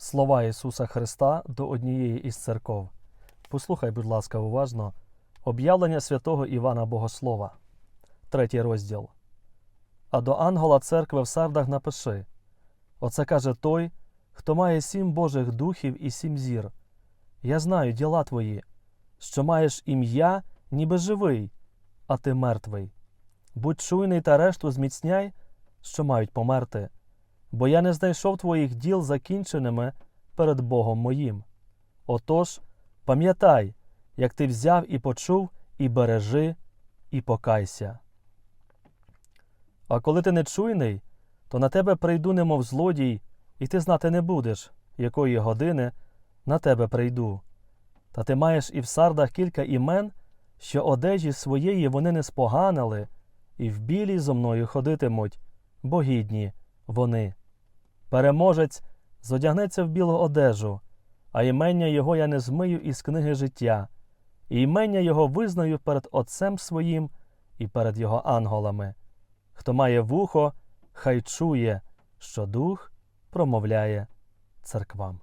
Слова Ісуса Христа до однієї із церков. Послухай, будь ласка, уважно. Об'явлення святого Івана Богослова, третій розділ. А до ангела церкви в Сардах напиши: Оце каже той, хто має сім Божих духів і сім зір. Я знаю діла твої, що маєш ім'я, ніби живий, а ти мертвий. Будь чуйний та решту зміцняй, що мають померти, бо я не знайшов твоїх діл закінченими перед Богом моїм. Отож, пам'ятай, як ти взяв і почув, і бережи, і покайся. А коли ти не чуйний, то на тебе прийду, немов злодій, і ти знати не будеш, якої години на тебе прийду. Та ти маєш і в сардах кілька імен, що одежі своєї вони не споганили, і в білій зо мною ходитимуть, бо гідні вони. Переможець зодягнеться в білу одежу, а імення його я не змию із книги життя, і імення його визнаю перед Отцем своїм і перед його анголами. Хто має вухо, хай чує, що дух промовляє церквам.